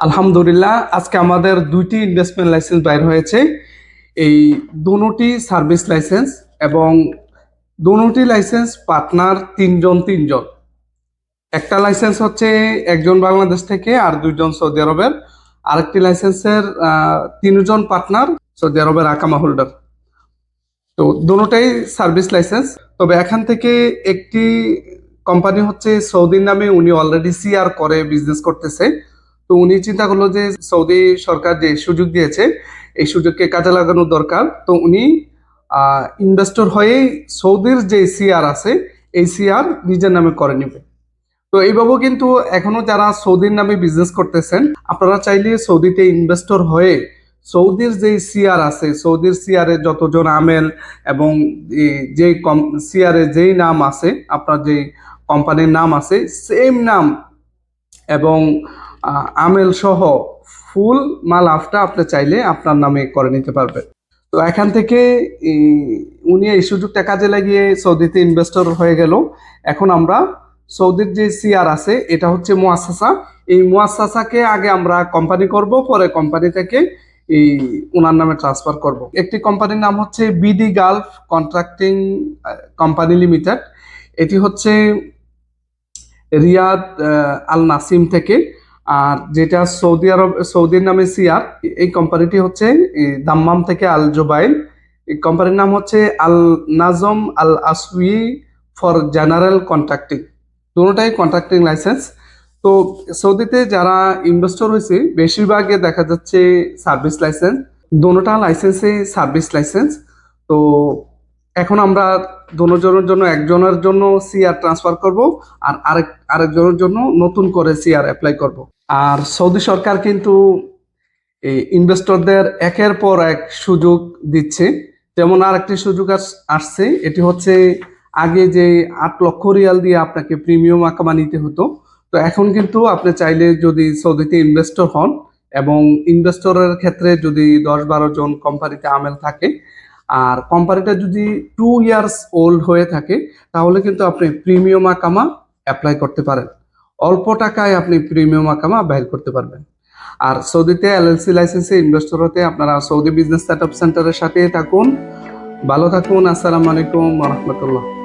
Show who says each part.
Speaker 1: আলহামদুলিল্লাহ, আজকে আমাদের দুইটি ইনভেস্টমেন্ট লাইসেন্স বাইর হয়েছে। এই দুটি সার্ভিস লাইসেন্স এবং দুটি লাইসেন্স পার্টনার তিনজন তিনজন। একটা লাইসেন্স হচ্ছে একজন বাংলাদেশ থেকে আর দুইজন সৌদি আরবের। আরেকটি লাইসেন্সের তিনজন পার্টনার সৌদি আরবের আকামা হোল্ডার তো দুটোটাই সার্ভিস লাইসেন্স তবে এখান থেকে একটি কোম্পানি হচ্ছে সৌদির নামে উনি অলরেডি সিআর করে বিজনেস করতেছে। তো উনি চিন্তা করল যে সৌদি সরকার যে সুযোগ দিয়েছে, এই সুযোগকে কাজে লাগানো দরকার। তো উনি ইনভেস্টর হয়ে সৌদির যে সিআর আছে, এই সিআর নিজের নামে করে নেবে। তো এইভাবেও কিন্তু এখনও যারা সৌদির নামে বিজনেস করতেছেন, আপনারা চাইলে সৌদিতে ইনভেস্টর হয়ে সৌদির যে সিআর আছে, সৌদির সিআর যতজন আমেল এবং যে কম সিআরে যেই নাম আছে, আপনার যে কোম্পানির নাম আছে সেম নাম এবং আমেল সহ ফুল মাল আফটা আপনি চাইলে আপনার নামে করে নিতে পারবেন। তো এখান থেকে উনি এই সুযোগটা কাজে লাগিয়ে সৌদিতে ইনভেস্টর হয়ে গেল। এখন আমরা সৌদির যে সিআর আছে, এটা হচ্ছে মুয়াসাসা। এই মুয়াসাসাকে আগে আমরা কোম্পানি করব, পরে কোম্পানি থেকে এই ওনার নামে ট্রান্সফার করব। একটি কোম্পানির নাম হচ্ছে BD Gulf contracting company limited এটি হচ্ছে রিয়াদ আল নাসিম থেকে। আর যেটা সৌদি আরব, সৌদির নামে সিয়ার, এই কোম্পানিটি হচ্ছে দাম্মাম থেকে আল জোবাইল এই কোম্পানির নাম হচ্ছে আল নাজম আল আসউই ফর জেনারেল কন্ট্রাক্টিং। দুটোটাই কন্ট্রাক্টিং লাইসেন্স তো সৌদিতে যারা ইনভেস্টর হয়েছে, বেশিরভাগে দেখা যাচ্ছে সার্ভিস লাইসেন্স দুটোটা লাইসেন্সে সার্ভিস লাইসেন্স তো এখন আমরা দুজনের জন্য, একজনের জন্য সিআর ট্রান্সফার করব আর আরেক, আরেকজনের জন্য নতুন করে সিআর অ্যাপ্লাই করব। আর সৌদি সরকার কিন্তু এই ইনভেস্টরদের একের পর এক সুযোগ দিচ্ছে। যেমন আরেকটি সুযোগ আস- আসছে, এটি হচ্ছে আগে যে আট লক্ষ রিয়াল দিয়ে আপনাকে প্রিমিয়াম আকামা নিতে হতো, তো এখন কিন্তু আপনি চাইলে যদি সৌদিতে ইনভেস্টর হন এবং ইনভেস্টরের ক্ষেত্রে যদি দশ বারো জন কোম্পানিতে আমেল থাকে আর কোম্পানিটা যদি টু ইয়ার্স ওল্ড হয়ে থাকে, তাহলে কিন্তু আপনি প্রিমিয়াম আকামা অ্যাপ্লাই করতে পারেন। অল্প টাকায় আপনি প্রিমিয়াম আকামা বাইর করতে পারবেন। আর সৌদিতে এলএলসি লাইসেন্সে ইনভেস্টর হতে আপনারা সৌদি বিজনেস সেট সেন্টারের সাথে থাকুন। ভালো থাকুন, আসসালামু আলাইকুম রহমতুল্লাহ।